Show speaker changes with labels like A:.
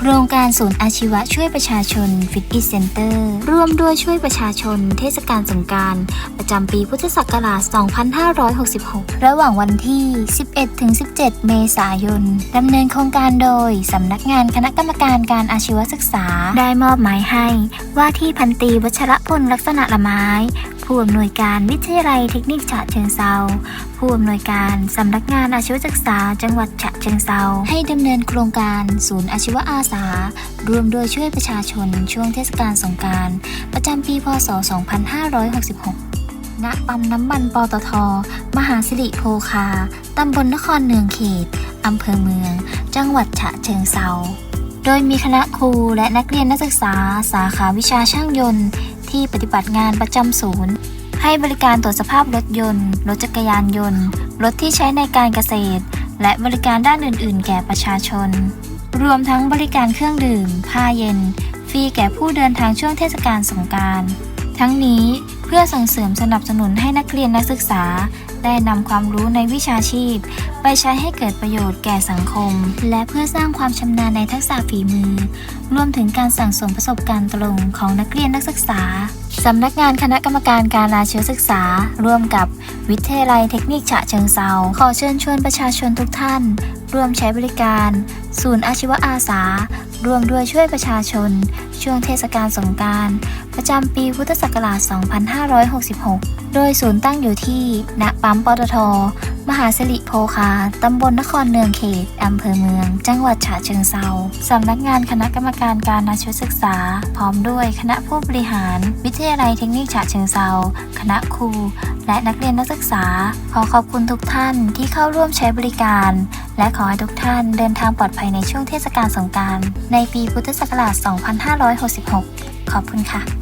A: โครงการศูนย์อาชีวะช่วยประชาชนฟิตอิ c เซ็นเตอร์ร่วมด้วยช่วยประชาชน เทศกาลสงการประจำปีพุทธศักราช 2566 ระหว่างวันที่ 11-17 เมษายนดำเนินโครงการโดยสำนักงานคณะกรรมการการอาชีวศึกษา ได้มอบหมายให้ ว่าที่พันตีวัชรพลลักษณะละไม้ ผู้อำนวยการวิทยาลัยเทคนิคฉะเชิงเซาผู้อำนวยการสำนักงานอาชีวศึกษา จังหวัดฉะเชิงเซาให้ดำเนินโครงการศูนย์อาชีวอาสา รวมโดยช่วยประชาชนช่วงเทศกาลสงกราร ประจำปีพศ 2566ณปั๊มน้ำมันปตท มหาสิริโภคา ตำบลนครเนืองเขต อำเภอเมือง จังหวัดฉะเชิงเซา โดยมีคณะครูและนักเรียนนักศึกษา สาขาวิชาช่างยนต์ ที่ปฏิบัติงานประจำศูนย์ ให้บริการตรวจสภาพรถยนต์ รถจักรยานยนต์ รถที่ใช้ในการเกษตร และบริการด้านอื่น ๆ แก่ประชาชน รวมทั้งบริการเครื่องดื่ม ผ้าเย็น ฟรีแก่ผู้เดินทางช่วงเทศกาลสงกราร ทั้งนี้ เพื่อส่งเสริมสนับสนุนให้นักเรียนนักศึกษา ได้นำความรู้ในวิชาชีพ ไปใช้ให้เกิดประโยชน์แก่สังคม และเพื่อสร้างความชำนาญในทักษะฝีมือ รวมถึงการสั่งสมประสบการณ์ตรงของนักเรียนนักศึกษาสำนักงานคณะกรรมการการอาชีวศึกษา ร่วมกับวิทยาลัยเทคนิคฉะเชิงเซาขอเชิญชวนประชาชนทุกท่าน ร่วมใช้บริการ ศูนย์อาชีวอาสา ร่วมด้วยช่วยประชาชน ช่วงเทศกาลสงการประจำปีพุทธศักราช 2566 โดยศูนย์ตั้งอยู่ที่ ณ ปั๊มปตท มหาสิริโภคา ตำบลนครเนืองเขต อำเภอเมือง จังหวัดฉะเชิงเซาสำนักงานคณะกรรมการการอาชีวศึกษา พร้อมด้วยคณะผู้บริหาร วิทยาลัยเทคนิคฉะเชิงเซาคณะครู และนักเรียนนักศึกษา ขอขอบคุณทุกท่านที่เข้าร่วมใช้บริการ และขอให้ทุกท่านเดินทางปลอดภัยในช่วงเทศกาลสงการในปีพุทธศักราช 2566 ขอบคุณค่ะ